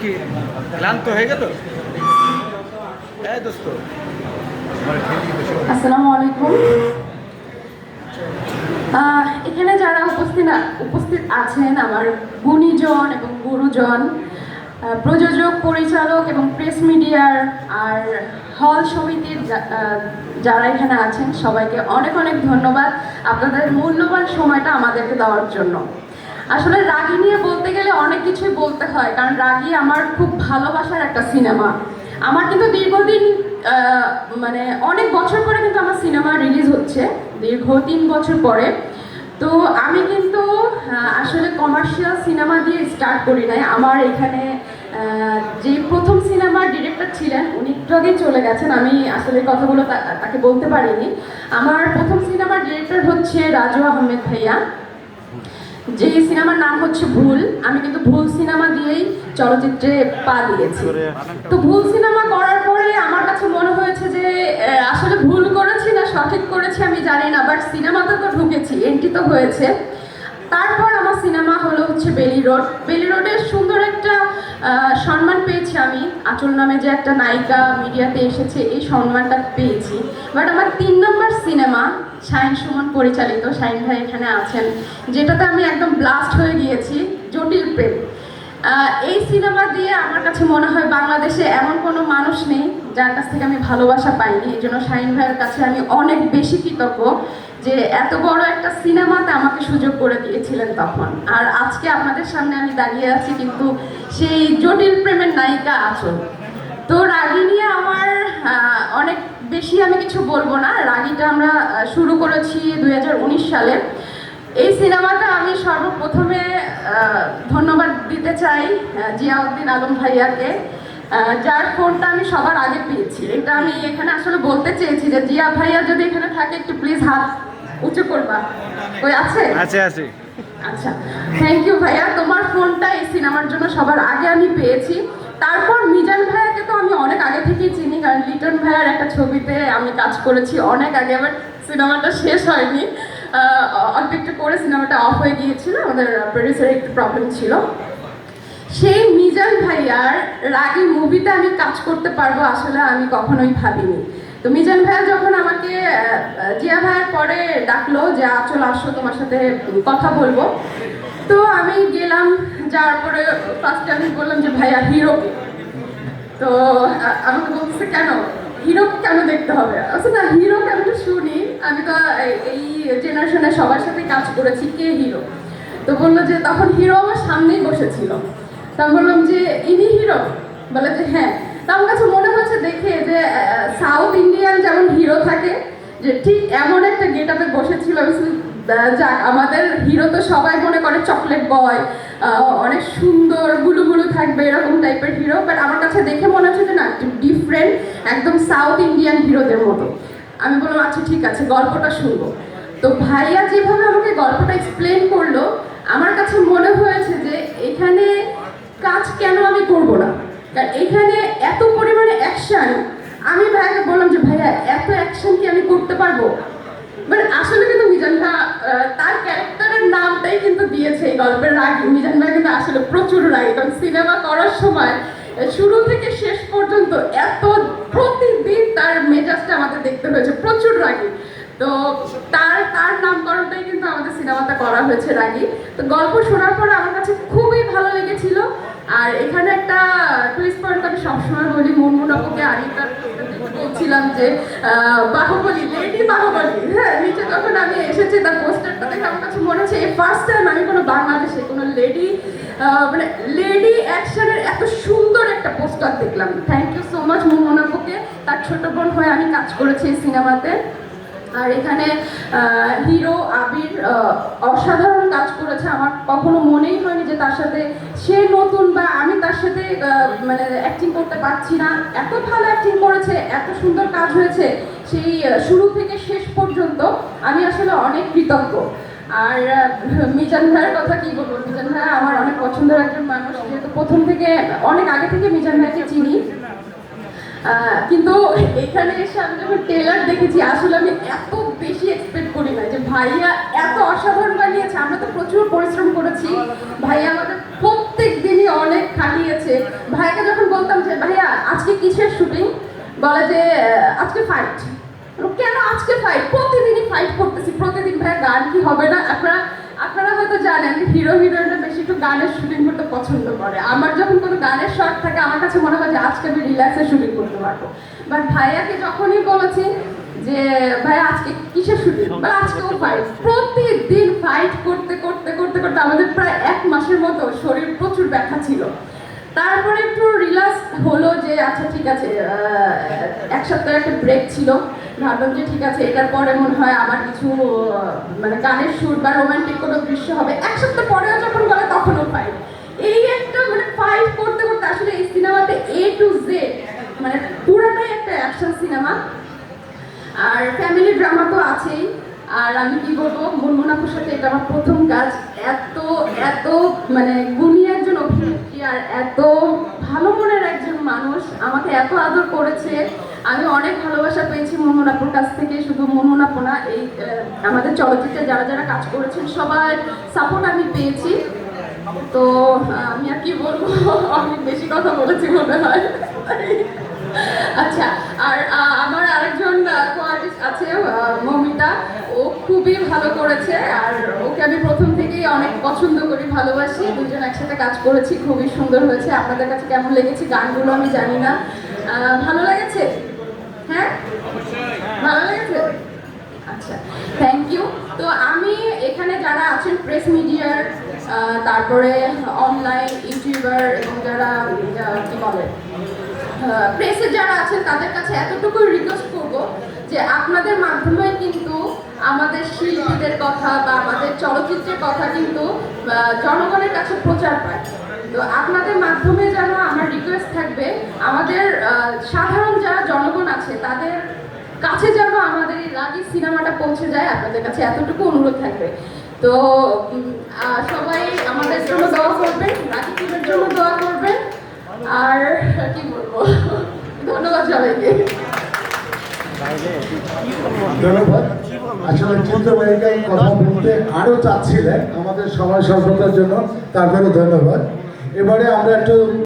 কি ক্লান্ত হয়ে গেল আসসালামু আলাইকুম। এখানে যারা উপস্থিত উপস্থিত আছেন, আমার গুণীজন এবং গুরুজন প্রযোজক, পরিচালক এবং প্রেস মিডিয়ার আর হল সমিতির যারা এখানে আছেন, সবাইকে অনেক অনেক ধন্যবাদ আপনাদের মূল্যবান সময়টা আমাদেরকে দেওয়ার জন্য। আসলে রাগি নিয়ে বলতে গেলে অনেক কিছুই বলতে হয়, কারণ রাগী আমার খুব ভালোবাসার একটা সিনেমা। আমার কিন্তু দীর্ঘদিন মানে অনেক বছর পরে কিন্তু আমার সিনেমা রিলিজ হচ্ছে, দীর্ঘ তিন বছর পরে। তো আমি কিন্তু আসলে কমার্শিয়াল সিনেমা দিয়ে স্টার্ট করি নাই। আমার এখানে যে প্রথম সিনেমার ডিরেক্টর ছিলেন, উনি একটু আগেই চলে গেছেন। আমি আসলে কথাগুলো তাকে বলতে পারিনি। আমার প্রথম সিনেমার ডিরেক্টর হচ্ছে রাজু আহমেদ ভাইয়া। যে সিনেমার নাম হচ্ছে ভুল আমি কিন্তু ভুল সিনেমা দিয়েই চলচ্চিত্রে পা দিয়েছি। তো ভুল সিনেমা করার পরে আমার কাছে মনে হয়েছে যে আসলে ভুল করেছি না সঠিক করেছি আমি জানি না বাট সিনেমাতে তো ঢুকেছি এন্ট্রি তো হয়েছে। তারপর আমার সিনেমা হলো হচ্ছে বেলি রোড। বেলি রোডের সুন্দর একটা সম্মান পেয়েছি আমি। আচল নামে যে একটা নায়িকা মিডিয়াতে এসেছে এই সম্মানটা পেয়েছি। বাট আমার তিন নম্বর সিনেমা শাইন সুমন পরিচালিত শাইন ভাই এখানে আছেন, যেটাতে আমি একদম ব্লাস্ট হয়ে গিয়েছি, জটিল প্রেম। এই সিনেমা দিয়ে আমার কাছে মনে হয় বাংলাদেশে এমন কোনো মানুষ নেই যার কাছ থেকে আমি ভালোবাসা পাইনি। এই জন্য শাহিন ভাইয়ের কাছে আমি অনেক বেশি কৃতজ্ঞ যে এত বড় একটা সিনেমাতে আমাকে সুযোগ করে দিয়েছিলেন তখন। আর আজকে আপনাদের সামনে আমি দাঁড়িয়ে আছি কিন্তু সেই জটিল প্রেমের নায়িকা আচল। তো রাগী নিয়ে আমার অনেক বেশি আমি কিছু বলব না। রাগীটা আমরা শুরু করেছি দু হাজার উনিশ সালে। এই সিনেমাটা আমি সর্বপ্রথমে ধন্যবাদ দিতে চাই জিয়াউদ্দিন আলম ভাইয়াকে। যার ফোনটা আমি সবার আগে পেয়েছি। এটা আমি এখানে আসলে বলতে চেয়েছি যে জিয়া ভাইয়া যদি এখানে থাকে একটু প্লিজ হাত উঁচু করবা। ওই আছে? আছে আছে। আচ্ছা। থ্যাংক ইউ ভাইয়া। তোমার ফোনটা এই সিনেমার জন্য সবার আগে আমি পেয়েছি। তারপর মিজান ভাইয়াকে তো আমি অনেক আগে থেকেই চিনি, কারণ লিটন ভাইয়ার একটা ছবিতে আমি কাজ করেছি অনেক আগে আবার সিনেমাটা শেষ হয়নি। অল্প একটু করে সিনেমাটা অফ হয়ে গিয়েছিল, আমাদের প্রডিউসারের একটু প্রবলেম ছিল। সেই মিজান ভাইয়ার রাগী মুভিতে আমি কাজ করতে পারব আসলে আমি কখনোই ভাবিনি। তো মিজান ভাইয়া যখন আমাকে জিয়া ভাইয়ার পরে ডাকলো যে আচল আসো তোমার সাথে কথা বলব। তো আমি গেলাম যাওয়ার পরে ফার্স্টে আমি বললাম যে, ভাইয়া হিরো তো আমাকে বলছে কেন? হিরো কেন দেখতে হবে? আচ্ছা না হিরোকে আমি তো শুনি। আমি তো এই- জেনারেশনে সবার সাথে কাজ করেছি, কে হিরো তো বলল যে, তখন হিরো আমার সামনেই বসেছিল। তা বললাম যে, ইনি হিরো বলে যে হ্যাঁ। তা আমার কাছে মনে হচ্ছে দেখে যে সাউথ ইন্ডিয়ান যেমন হিরো থাকে, যে ঠিক এমন একটা গেট আপে বসেছিল, আমি যাক, আমাদের হিরো তো সবাই মনে করে চকলেট বয় অনেক সুন্দর গুলু গুলু থাকবে এরকম টাইপের হিরো বাট আমার কাছে দেখে মনে হচ্ছে যে না, একটু ডিফারেন্ট একদম সাউথ ইন্ডিয়ান হিরোদের মতো। আমি বললাম আচ্ছা ঠিক আছে, গল্পটা শুনব। তো ভাইয়া যেভাবে আমাকে গল্পটা এক্সপ্লেন করল, আমার কাছে মনে হয়েছে যে এখানে কাজ কেন আমি করব না? কারণ এখানে এত পরিমাণে অ্যাকশন আমি ভাইয়াকে বললাম যে, ভাইয়া, এত অ্যাকশন কি আমি করতে পারব? মানে আসলে কিন্তু মিজান ভাই তার ক্যারেক্টারের নামটাই কিন্তু দিয়েছে এই গল্পের রাগী। মিজান ভাই কিন্তু আসলে প্রচুর রাগী। কারণ সিনেমা করার সময় শুরু থেকে শেষ পর্যন্ত এত প্রতিদিন তার মেজাজটা আমাদের দেখতে হয়েছে, প্রচুর রাগী। তো তার তার নামকরণটাই কিন্তু আমাদের সিনেমাতে করা হয়েছে রাগী। তো গল্প শোনার পরে আমার কাছে লেগেছিল আর এখানে একটা টুইস্ট পয়েন্ট আমি সবসময় বলি মুনমুনাপুকে আরিকার বলছিলাম যে বাহুবলী লেডি বাহুবলী। হ্যাঁ নিচে তখন আমি এসেছি, তার পোস্টারটা দেখে আমার কাছে মনে হচ্ছে, এই ফার্স্ট টাইম আমি কোনো বাংলাদেশে কোনো লেডি মানে লেডি অ্যাকশনের এত সুন্দর একটা পোস্টার দেখলাম। থ্যাংক ইউ সো মাচ মুমনাপুকে তার ছোট বোন হয়ে আমি কাজ করেছি এই সিনেমাতে আর এখানে হিরো আবির অসাধারণ কাজ করেছে। আমার কখনো মনেই হয়নি যে তার সাথে সে নতুন বা আমি তার সাথে মানে অ্যাক্টিং করতে পারছি না। এত ভালো অ্যাক্টিং করেছে, এত সুন্দর কাজ হয়েছে। সেই শুরু থেকে শেষ পর্যন্ত আমি আসলে অনেক কৃতজ্ঞ। আর মিজান ভাইয়ের কথা কি বলব? মিজান ভাই আমার অনেক পছন্দের একজন মানুষ। যেহেতু প্রথম থেকে, অনেক আগে থেকে মিজান ভাইকে চিনি। কিন্তু এখানে এসে আমি যখন টেলার দেখেছি, আসলে আমি এত বেশি এক্সপেক্ট করি না যে ভাইয়া এত অসাধারণ বানিয়েছে। আমরা তো প্রচুর পরিশ্রম করেছি। ভাইয়া আমাদের প্রত্যেক দিনই অনেক খাটিয়েছে। ভাইয়াকে যখন বলতাম যে, ভাইয়া, আজকে কিসের শুটিং বলে যে আজকে ফাইট কেন আজকে ফাইট প্রতিদিনই ফাইট করতেছি। প্রতিদিন ভাইয়া গান কি হবে না? আপনারা জানেন হিরো হিরোইনরা বেশি একটু গানের শুটিং করতে পছন্দ করে। আমার যখন কোনো গানের শর্ট থাকে আমার কাছে মনে হয় যে আজকে আমি রিল্যাক্সে শুটিং করতে পারব। বাট ভাইয়াকে যখনই বলেছি যে ভাইয়া আজকে কিসের শুটিং বা আজকেও ফাইট প্রতিদিন ফাইট করতে করতে করতে করতে আমাদের প্রায় এক মাসের মতো শরীর প্রচুর ব্যথা ছিল। তারপরে একটু রিল্যাক্স হলো যে আচ্ছা ঠিক আছে এক সপ্তাহ একটা ব্রেক ছিল। ভাবলাম যে ঠিক আছে, এটার পরে মনে হয় আবার কিছু মানে গানের সুর বা রোমান্টিক কোনো দৃশ্য হবে। এক সপ্তাহ পরেও যখন বলে তখনও ফাইট এই একটা মানে ফাইট করতে করতে আসলে এই সিনেমাতে এ টু জেড মানে পুরোটাই একটা অ্যাকশন সিনেমা আর ফ্যামিলি ড্রামা তো আছেই। আর আমি কি বলব মুনমুনাপুর সাথে এটা আমার প্রথম কাজ। এত এত মানে গুণী একজন অভিনেত্রী আর এত ভালো মনের একজন মানুষ আমাকে এত আদর করেছে। আমি অনেক ভালোবাসা পেয়েছি মুনমুনাপুর কাছ থেকে শুধু মুনমুনাপু না, এই আমাদের চলচ্চিত্রে যারা যারা কাজ করেছেন, সবার সাপোর্ট আমি পেয়েছি। তো, আমি আর কি বলব? অনেক বেশি কথা বলেছি মনে হয়। আচ্ছা আর আমার আরেকজন কোয়ার্টিস্ট আছে মৌমিতা। ও খুবই ভালো করেছে, আর ওকে আমি প্রথম থেকেই অনেক পছন্দ করি, ভালোবাসি। দুজন একসাথে কাজ করেছি, খুবই সুন্দর হয়েছে। আপনাদের কাছে কেমন লেগেছে গানগুলো আমি জানি না। ভালো লেগেছে হ্যাঁ ভালো লেগেছে আচ্ছা থ্যাংক ইউ তো আমি এখানে যারা আছেন প্রেস মিডিয়ার তারপরে অনলাইন ইউটিউবার এবং যারা কি বলে প্রেসে যারা আছেন, তাদের কাছে এতটুকু রিকোয়েস্ট করব যে আপনাদের মাধ্যমে কিন্তু আমাদের শিল্পীদের কথা বা আমাদের চলচ্চিত্রের কথা কিন্তু জনগণের কাছে প্রচার পায়। তো আপনাদের মাধ্যমে যেন আমার রিকোয়েস্ট থাকবে, আমাদের সাধারণ যারা জনগণ আছে, তাদের কাছে যেন আমাদের এই রাগি সিনেমাটা পৌঁছে যায়, আপনাদের কাছে এতটুকু অনুরোধ থাকবে। তো সবাই আমাদের জন্য দোয়া করবেন টিমের জন্য দোয়া করবেন, আর কি বলব? ধন্যবাদ সবাইকে। আসলে চিত্রবাহিকায় কথা বলতে আরও চাচ্ছিলেন আমাদের সময় স্বল্পতার জন্য তারপরে ধন্যবাদ। এবারে আমরা একটু